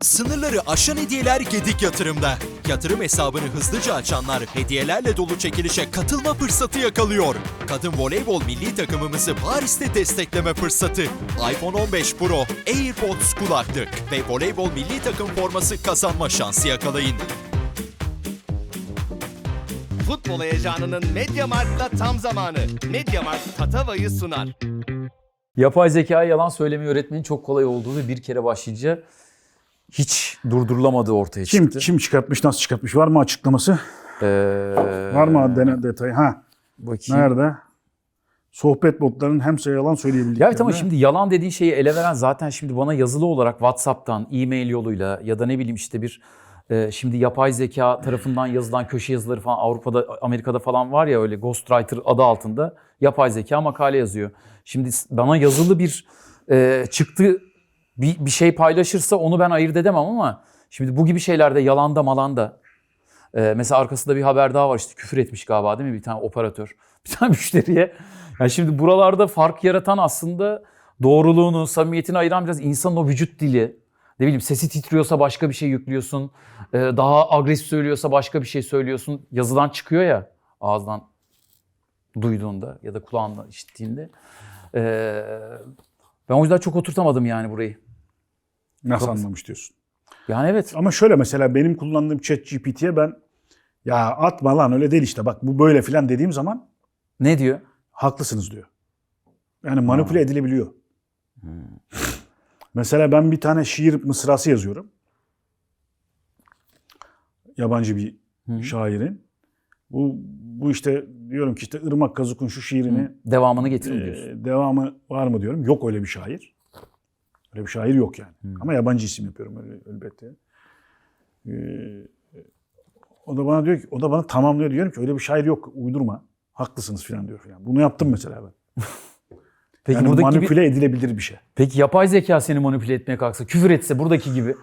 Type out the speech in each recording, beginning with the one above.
Sınırları aşan hediyeler Gedik Yatırım'da. Yatırım hesabını hızlıca açanlar hediyelerle dolu çekilişe katılma fırsatı yakalıyor. Kadın voleybol milli takımımızı Paris'te destekleme fırsatı. iPhone 15 Pro, AirPods kulaklık ve voleybol milli takım forması kazanma şansı yakalayın. Futbol heyecanının Mediamarkt'ta tam zamanı. Mediamarkt Tatava'yı sunar. Yapay zekaya yalan söylemeyi öğretmenin çok kolay olduğu ve bir kere başlayınca hiç durdurulamadığı ortaya Kim çıktı. kim çıkartmış, nasıl çıkartmış? Var mı açıklaması? Ee, Var mı dene detayı? Ha, Bakayım. nerede? Sohbet botlarının hem yalan söyleyebildiklerini. Ya evet ama şimdi yalan dediğin şeyi ele veren zaten şimdi bana yazılı olarak WhatsApp'tan, e-mail yoluyla ya da ne bileyim işte bir e, şimdi yapay zeka tarafından yazılan köşe yazıları falan Avrupa'da, Amerika'da falan var ya öyle ghostwriter adı altında yapay zeka makale yazıyor. Şimdi bana yazılı bir e, çıktı bir, bir şey paylaşırsa onu ben ayırt edemem ama şimdi bu gibi şeylerde yalanda malanda ee, mesela arkasında bir haber daha var işte küfür etmiş galiba değil mi bir tane operatör bir tane müşteriye. Yani şimdi buralarda fark yaratan aslında doğruluğunu, samimiyetini ayıran biraz insanın o vücut dili. Ne bileyim sesi titriyorsa başka bir şey yüklüyorsun. Ee, daha agresif söylüyorsa başka bir şey söylüyorsun. Yazıdan çıkıyor ya ağızdan duyduğunda ya da kulağından işittiğinde. Ee, ben o yüzden çok oturtamadım yani burayı. Nasıl Çok- anlamış diyorsun. Yani evet. Ama şöyle mesela benim kullandığım chat GPT'ye ben ya atma lan öyle değil işte bak bu böyle filan dediğim zaman Ne diyor? haklısınız diyor. Yani manipüle edilebiliyor. Mesela ben bir tane şiir mısrası yazıyorum. Yabancı bir şairin. Bu bu işte diyorum ki işte Irmak Kazuk'un şu şiirini Devamını getirin diyorsun. Ee, devamı var mı diyorum. Yok öyle bir şair. Öyle bir şair yok yani. Ama yabancı isim yapıyorum öyle elbette. Ee, o da bana diyor ki, o da bana tamamlıyor diyorum ki öyle bir şair yok uydurma. Haklısınız falan diyor falan. Bunu yaptım mesela ben. Peki yani buradaki gibi- manipüle edilebilir bir şey. Peki yapay zeka seni manipüle etmeye kalksa, küfür etse buradaki gibi.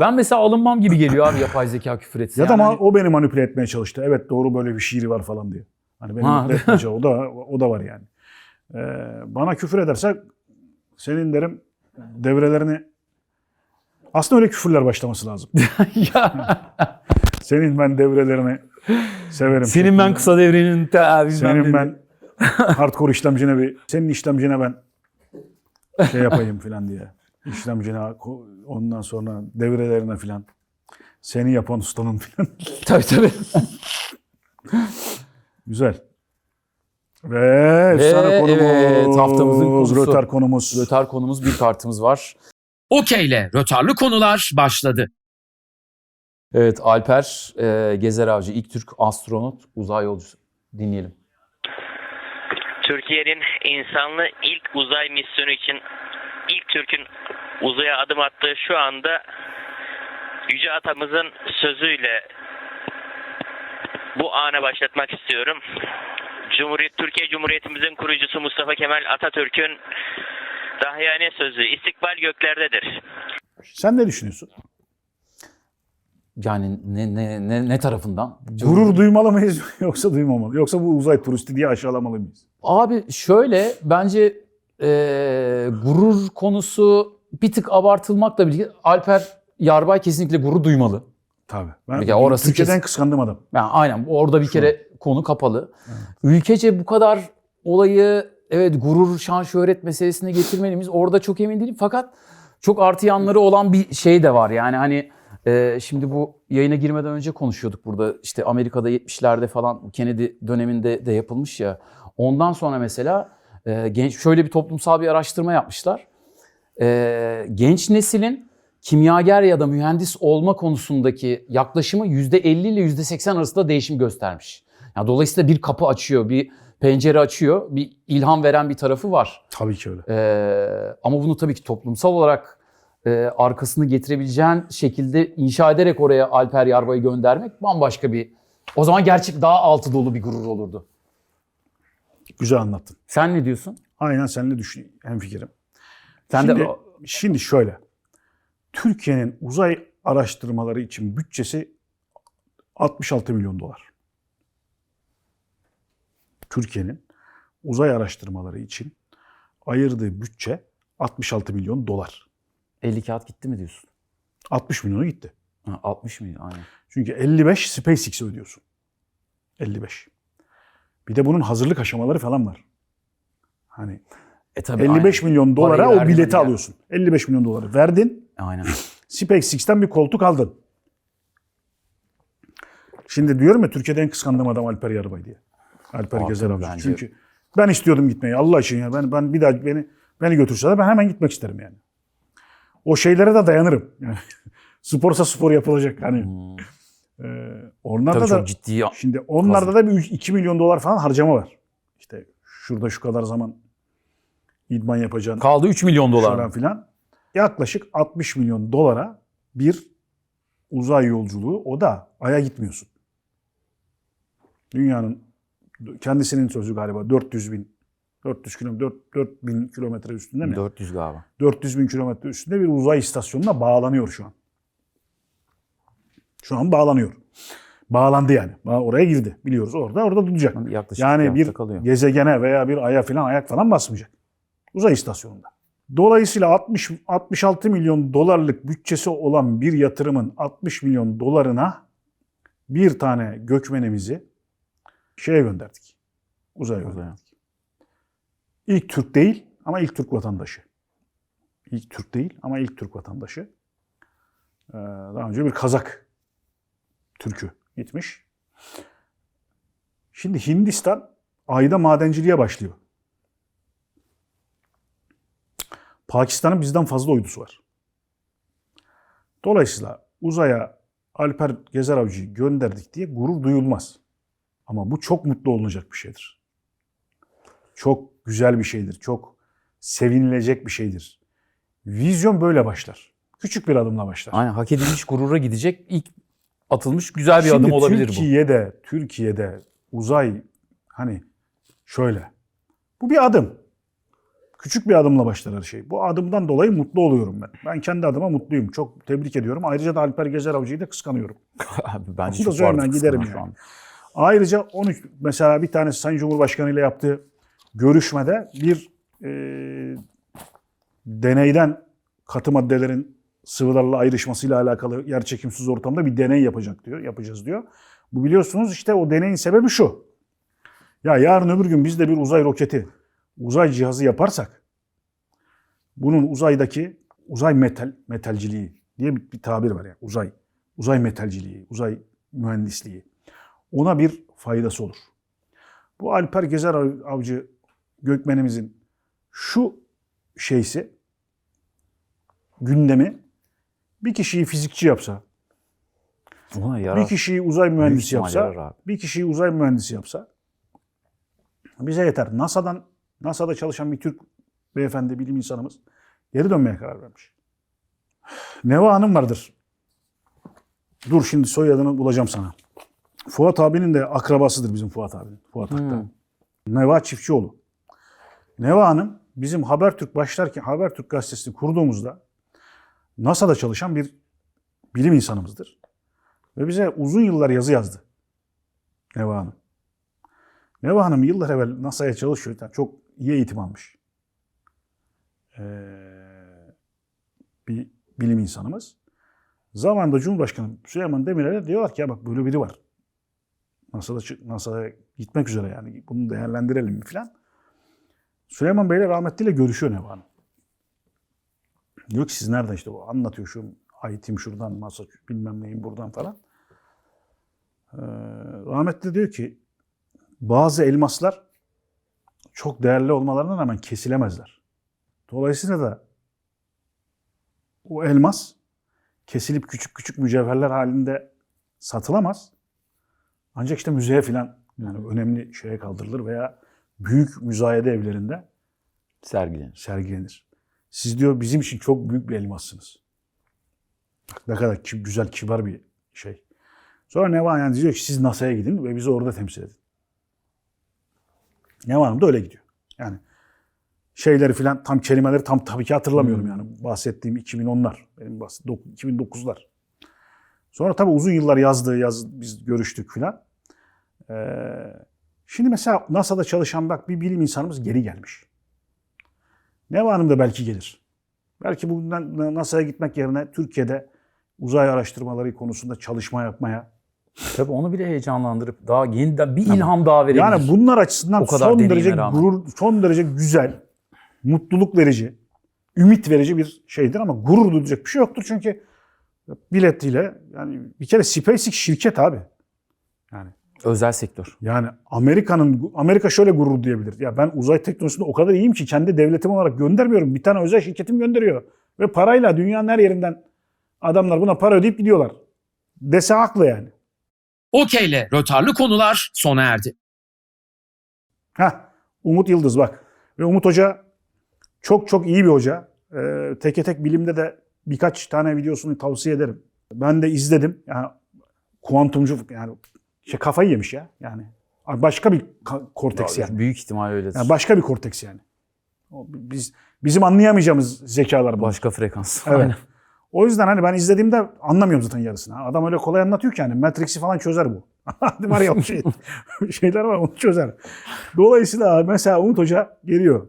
Ben mesela alınmam gibi geliyor abi yapay zeka küfür etse. Ya da Yani ama hani- o beni manipüle etmeye çalıştı. Evet doğru böyle bir şiiri var falan diye. Hani beni manipüle etmeye çalıştı. O da, o da var yani. Ee, bana küfür ederse senin derim devrelerini aslında öyle küfürler başlaması lazım. ya, Senin ben devrelerini severim. senin ben kısa devrenin ta, bilmem Senin ne. ben hardcore işlemcine bir, senin işlemcine ben şey yapayım filan diye. İşlemcine ondan sonra devrelerine filan. Seni yapan ustanın filan. Tabii tabii. Güzel. Ve efsane konumuz. evet, haftamızın konusu. Röter konumuz. Rötar konumuz bir kartımız var. Okeyle rötarlı konular başladı. Evet Alper e, Gezer Avcı ilk Türk astronot uzay yolcusu. Dinleyelim. Türkiye'nin insanlı ilk uzay misyonu için ilk Türk'ün uzaya adım attığı şu anda Yüce Atamızın sözüyle bu ana başlatmak istiyorum. Cumhuriyet Türkiye Cumhuriyetimizin kurucusu Mustafa Kemal Atatürk'ün dahiyane sözü istikbal göklerdedir. Sen ne düşünüyorsun? Yani ne ne ne, ne tarafından? Gurur duymalı mıyız yoksa duymamalı? Yoksa bu uzay turisti diye aşağılamalı mıyız? Abi şöyle bence e, gurur konusu bir tık abartılmakla birlikte Alper Yarbay kesinlikle gurur duymalı. Tabii. Ben Ya orası Türkiye'den kesin. kıskandığım adam. Yani aynen orada bir kere konu kapalı. Ülkece bu kadar olayı evet gurur, şan, şöhret meselesine getirmeliyiz. Orada çok emin değilim. Fakat çok artı yanları olan bir şey de var. Yani hani e, şimdi bu yayına girmeden önce konuşuyorduk burada. İşte Amerika'da 70'lerde falan Kennedy döneminde de yapılmış ya. Ondan sonra mesela e, genç şöyle bir toplumsal bir araştırma yapmışlar. E, genç neslin kimyager ya da mühendis olma konusundaki yaklaşımı %50 ile %80 arasında değişim göstermiş. Yani dolayısıyla bir kapı açıyor, bir pencere açıyor, bir ilham veren bir tarafı var. Tabii ki öyle. Ee, ama bunu tabii ki toplumsal olarak e, arkasını getirebileceğin şekilde inşa ederek oraya Alper Yarbay'ı göndermek bambaşka bir... O zaman gerçek daha altı dolu bir gurur olurdu. Güzel anlattın. Sen ne diyorsun? Aynen seninle düşün hemfikirim. Sen şimdi, de şimdi şöyle. Türkiye'nin uzay araştırmaları için bütçesi 66 milyon dolar. Türkiye'nin uzay araştırmaları için ayırdığı bütçe 66 milyon dolar. 50 kağıt gitti mi diyorsun? 60 milyonu gitti. Ha, 60 milyon aynen. Çünkü 55 SpaceX'e ödüyorsun. 55. Bir de bunun hazırlık aşamaları falan var. Hani E tabii 55 aynen. milyon dolara Parayı o bileti hani ya. alıyorsun. 55 milyon doları verdin. Aynen. SpaceX'ten bir koltuk aldın. Şimdi diyorum ya Türkiye'de en kıskandığım adam Alper Yarbay diye. Alper Gezer bence. Çünkü ben istiyordum gitmeyi Allah için ya. Ben ben bir daha beni beni götürseler ben hemen gitmek isterim yani. O şeylere de dayanırım. Yani sporsa spor yapılacak hani. Ee, onlarda Hmm. Tabii da ciddi şimdi onlarda da bir 2 milyon dolar falan harcama var. İşte şurada şu kadar zaman idman yapacaksın kaldı 3 milyon dolar. falan filan. Yaklaşık 60 milyon dolara bir uzay yolculuğu o da Ay'a gitmiyorsun. Dünyanın kendisinin sözü galiba 400 bin 400 kilometre 4, 4000 kilometre üstünde mi? 400 galiba. 400 bin kilometre üstünde bir uzay istasyonuna bağlanıyor şu an. Şu an bağlanıyor. Bağlandı yani. Oraya girdi. Biliyoruz orada. Orada duracak. Yaklaşık Yani bir kalıyor. gezegene veya bir aya falan ayak falan basmayacak. Uzay istasyonunda. Dolayısıyla 60 66 milyon dolarlık bütçesi olan bir yatırımın 60 milyon dolarına bir tane gökmenimizi şeye gönderdik. Uzaya gönderdik. İlk Türk değil ama ilk Türk vatandaşı. İlk Türk değil ama ilk Türk vatandaşı. Ee, daha önce bir Kazak Türk'ü gitmiş. Şimdi Hindistan ayda madenciliğe başlıyor. Pakistan'ın bizden fazla uydusu var. Dolayısıyla uzaya Alper Gezer Avcı'yı gönderdik diye gurur duyulmaz. Ama bu çok mutlu olunacak bir şeydir. Çok güzel bir şeydir. Çok sevinilecek bir şeydir. Vizyon böyle başlar. Küçük bir adımla başlar. Aynen hak edilmiş gurura gidecek ilk atılmış güzel bir Şimdi adım olabilir bu. Türkiye'de, Türkiye'de uzay hani şöyle. Bu bir adım. Küçük bir adımla başlar her şey. Bu adımdan dolayı mutlu oluyorum ben. Ben kendi adıma mutluyum. Çok tebrik ediyorum. Ayrıca da Alper Gezer Avcı'yı da kıskanıyorum. Abi bence Bunu da çok giderim yani. şu an. Ayrıca 13 mesela bir tanesi Sayın Cumhurbaşkanı ile yaptığı görüşmede bir e, deneyden katı maddelerin sıvılarla ayrışmasıyla alakalı yer çekimsiz ortamda bir deney yapacak diyor, yapacağız diyor. Bu biliyorsunuz işte o deneyin sebebi şu. Ya yarın öbür gün biz de bir uzay roketi, uzay cihazı yaparsak bunun uzaydaki uzay metal metalciliği diye bir, bir tabir var ya uzay uzay metalciliği, uzay mühendisliği ona bir faydası olur. Bu Alper Gezer Av- Avcı Gökmenimizin şu şeysi gündemi bir kişiyi fizikçi yapsa, Ona yarar. bir kişiyi uzay mühendisi yapsa, bir kişiyi uzay mühendisi yapsa bize yeter. NASA'dan NASA'da çalışan bir Türk beyefendi bilim insanımız geri dönmeye karar vermiş. Neva Hanım vardır. Dur şimdi soyadını bulacağım sana. Fuat abinin de akrabasıdır bizim Fuat abinin. Fuat Aktan. Neva Çiftçioğlu. Neva Hanım bizim Habertürk başlarken Habertürk gazetesini kurduğumuzda NASA'da çalışan bir bilim insanımızdır. Ve bize uzun yıllar yazı yazdı. Neva Hanım. Neva Hanım yıllar evvel NASA'ya çalışıyor. Yani çok iyi eğitim almış. Ee, bir bilim insanımız. Zamanında Cumhurbaşkanı Süleyman Demirel'e diyorlar ki ya bak böyle biri var. NASA'da NASA'ya gitmek üzere yani bunu değerlendirelim mi filan. Süleyman Bey'le rahmetliyle görüşüyor Neva Hanım. Diyor ki siz nereden işte bu anlatıyor şu Aitim şuradan masa bilmem neyin buradan falan. Ee, rahmetli diyor ki bazı elmaslar çok değerli olmalarına rağmen kesilemezler. Dolayısıyla da o elmas kesilip küçük küçük mücevherler halinde satılamaz. Ancak işte müzeye filan yani önemli şeye kaldırılır veya büyük müzayede evlerinde Sergilenir. sergilenir. Siz diyor bizim için çok büyük bir elmassınız. Bak ne kadar ki- güzel, kibar bir şey. Sonra Neva yani diyor ki siz NASA'ya gidin ve bizi orada temsil edin. Neva Hanım da öyle gidiyor. Yani şeyleri filan tam kelimeleri tam tabii ki hatırlamıyorum yani. Bahsettiğim 2010'lar. Benim bahsettiğim 2009'lar. Sonra tabii uzun yıllar yazdığı yaz biz görüştük filan. Ee, şimdi mesela NASA'da çalışan bak bir bilim insanımız geri gelmiş. Neva Hanım da belki gelir. Belki bundan NASA'ya gitmek yerine Türkiye'de uzay araştırmaları konusunda çalışma yapmaya. Tabii onu bile heyecanlandırıp daha yeniden bir ilham daha verebilir. Yani bunlar açısından O kadar son derece rağmen. gurur, son derece güzel, mutluluk verici, ümit verici bir şeydir ama gurur duyacak bir şey yoktur çünkü biletiyle yani bir kere SpaceX şirket abi. Yani Özel sektör. yani Amerika'nın Amerika şöyle gurur duyabilir. Ya ben uzay teknolojisinde o kadar iyiyim ki kendi devletim olarak göndermiyorum. Bir tane özel şirketim gönderiyor ve parayla dünyanın her yerinden adamlar buna para ödeyip gidiyorlar. Dese haklı yani. Okeyle rötarlı konular sona erdi. Heh, Umut Yıldız bak. Ve Umut Hoca çok çok iyi bir hoca. Ee, teke tek bilimde de birkaç tane videosunu tavsiye ederim. Ben de izledim. Yani kuantumcu yani şey kafayı yemiş ya. Yani başka bir korteks yani. Büyük ihtimal öyledir. yani. Başka bir korteks yani. O Biz bizim anlayamayacağımız zekalar bunlar. Başka frekans. Evet. Aynen. O yüzden hani ben izlediğimde anlamıyorum zaten yarısını. Adam öyle kolay anlatıyor ki hani Matrix'i falan çözer bu. Hadi var ya şey, şeyler var onu çözer. Dolayısıyla mesela Umut Hoca geliyor.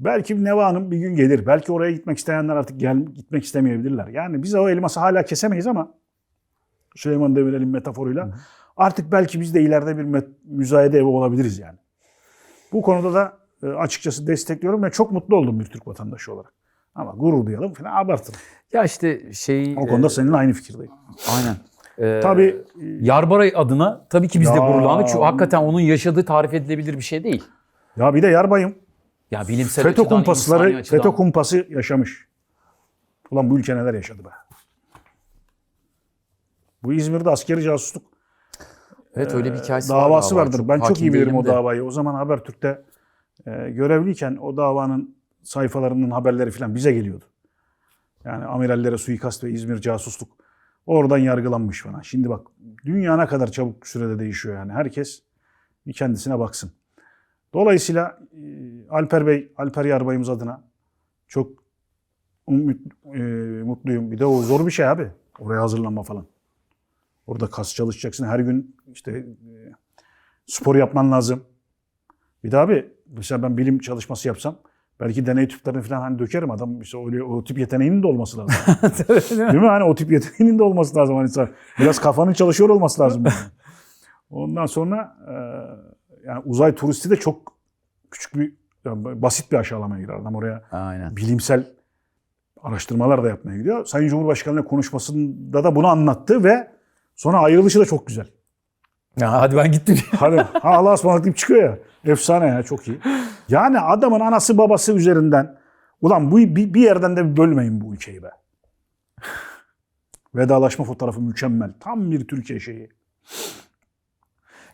Belki Neva Hanım bir gün gelir. Belki oraya gitmek isteyenler artık gel, gitmek istemeyebilirler. Yani biz o elması hala kesemeyiz ama Süleyman Demirel'in metaforuyla artık belki biz de ileride bir müzayede evi olabiliriz yani. Bu konuda da e, açıkçası destekliyorum ve çok mutlu oldum bir Türk vatandaşı olarak. Ama gurur duyalım falan abartın. Ya işte şey... O konuda e, seninle aynı fikirdeyim. Aynen. Ee, Tabii Yarbaray adına tabii ki biz de Ya. gururlandık. Çünkü hakikaten onun yaşadığı tarif edilebilir bir şey değil. ya bir de yarbayım Ya bilimsel FETÖ açıdan, kumpasları, açıdan. FETÖ kumpası yaşamış. Ulan bu ülke neler yaşadı be. Bu İzmir'de askeri casusluk Evet öyle bir hikayesi var Ee, davası galiba. vardır. ben çok iyi bilirim o de. davayı. O zaman Habertürk'te e, görevliyken o davanın sayfalarının haberleri falan bize geliyordu. Yani amirallere suikast ve İzmir casusluk oradan yargılanmış falan. Şimdi bak dünya ne kadar çabuk sürede değişiyor yani. Herkes bir kendisine baksın. Dolayısıyla e, Alper Bey, Alper Yarbayımız adına çok umut, e, mutluyum. Bir de o zor bir şey abi. Oraya hazırlanma falan. Orada kas çalışacaksın. Her gün işte e, spor yapman lazım. Bir de abi mesela ben bilim çalışması yapsam belki deney tüplerini falan hani dökerim adam işte öyle o tip yeteneğinin de olması lazım. Değil mi? Hani o tip yeteneğinin de olması lazım. Hani biraz kafanın çalışıyor olması lazım. yani. Ondan sonra e, yani uzay turisti de çok küçük bir yani basit bir aşağılamaya girer adam oraya Aynen. bilimsel araştırmalar da yapmaya gidiyor. Sayın Cumhurbaşkanı'nın konuşmasında da bunu anlattı ve sonra ayrılışı da çok güzel. Ya hadi ben gittim. Hadi ha, Allah'a ısmarladık deyip çıkıyor ya. Efsane ya çok iyi. Yani adamın anası babası üzerinden ulan bu bir, bir yerden de bölmeyin bu ülkeyi be. Vedalaşma fotoğrafı mükemmel. Tam bir Türkiye şeyi.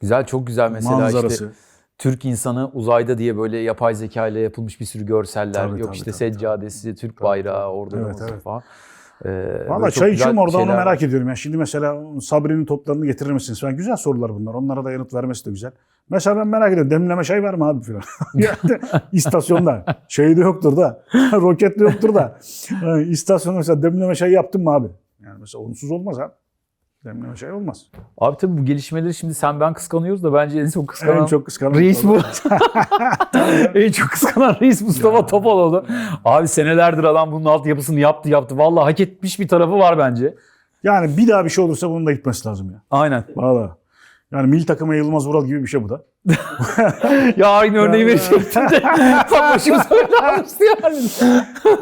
Güzel çok güzel mesela Manzarası. işte Türk insanı uzayda diye böyle yapay zeka ile yapılmış bir sürü görseller. Tabii, Yok tabii, işte tabii, seccadesi, Türk Tabii, bayrağı tabii. orada Evet, evet. falan. Ee, Valla çay içiyorum orada onu merak var. ediyorum. Yani şimdi mesela Sabri'nin toplarını getirir misiniz falan. Güzel sorular bunlar. Onlara da yanıt vermesi de güzel. Mesela ben merak ediyorum. Demleme çay var mı abi yani istasyonda. Şey de yoktur da. Roket de yoktur da. Yani istasyonda mesela demleme çay yaptın mı abi? Yani mesela onsuz olmaz abi. Demleme çay olmaz. Abi tabii bu gelişmeleri şimdi sen ben kıskanıyoruz da bence en çok kıskanan En çok kıskanan. reis bu. en çok kıskanan reis Mustafa Topal oldu. Abi senelerdir adam bunun altyapısını yaptı yaptı. Vallahi hak etmiş bir tarafı var bence. Yani bir daha bir şey olursa bunun da gitmesi lazım ya. Aynen. Valla. Yani milli takıma Yılmaz Vural gibi bir şey bu da. ya aynı örneği verecektim de. Tam başımıza bela almıştı yani.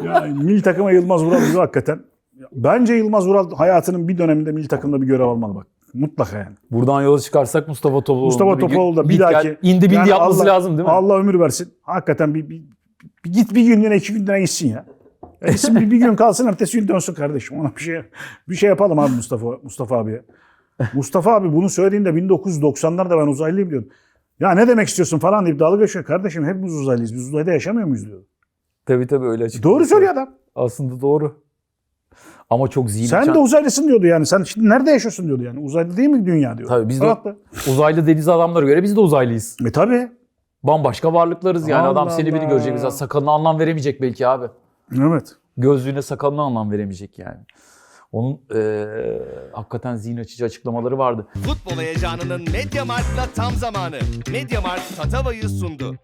Yani milli takıma Yılmaz Vural gibi hakikaten. Bence Yılmaz Vural hayatının bir döneminde milli takımda bir görev almalı bak. Mutlaka yani. Buradan yola çıkarsak Mustafa Topaloğlu. Mustafa Topaloğlu da bir dahaki indi bindi Yani yapması Allah- lazım değil mi? Allah ömür versin. Hakikaten bir, bir, bir git bir günlüğüne iki günlüğüne gitsin ya. E, gitsin bir, bir gün kalsın ertesi gün dönsün kardeşim. Ona bir şey bir şey yapalım abi Mustafa Mustafa abiye. Mustafa abi bunu söylediğinde 1990'larda ben uzaylıyım diyordum. Ya ne demek istiyorsun falan deyip dalga geçiyor. Kardeşim hepimiz uzaylıyız. Biz uzayda yaşamıyor muyuz diyor. Tabii tabii öyle açık. Doğru söylüyor adam. Aslında doğru. Ama çok zihni Sen çan- de uzaylısın diyordu yani. Sen şimdi nerede yaşıyorsun diyordu yani. Uzayda değil mi dünya diyor. Tabii biz de- Haklı. uzaylı deniz adamlara göre biz de uzaylıyız. E tabii. Bambaşka varlıklarız yani. Allah Adam seni biri Allah. görecek. Mesela sakalına anlam veremeyecek belki abi. Evet. Gözlüğüne sakalına anlam veremeyecek yani. Onun eee, hakikaten zihin açıcı açıklamaları vardı. Futbol heyecanının Mediamarkt'la tam zamanı. Mediamart Tatava'yı sundu.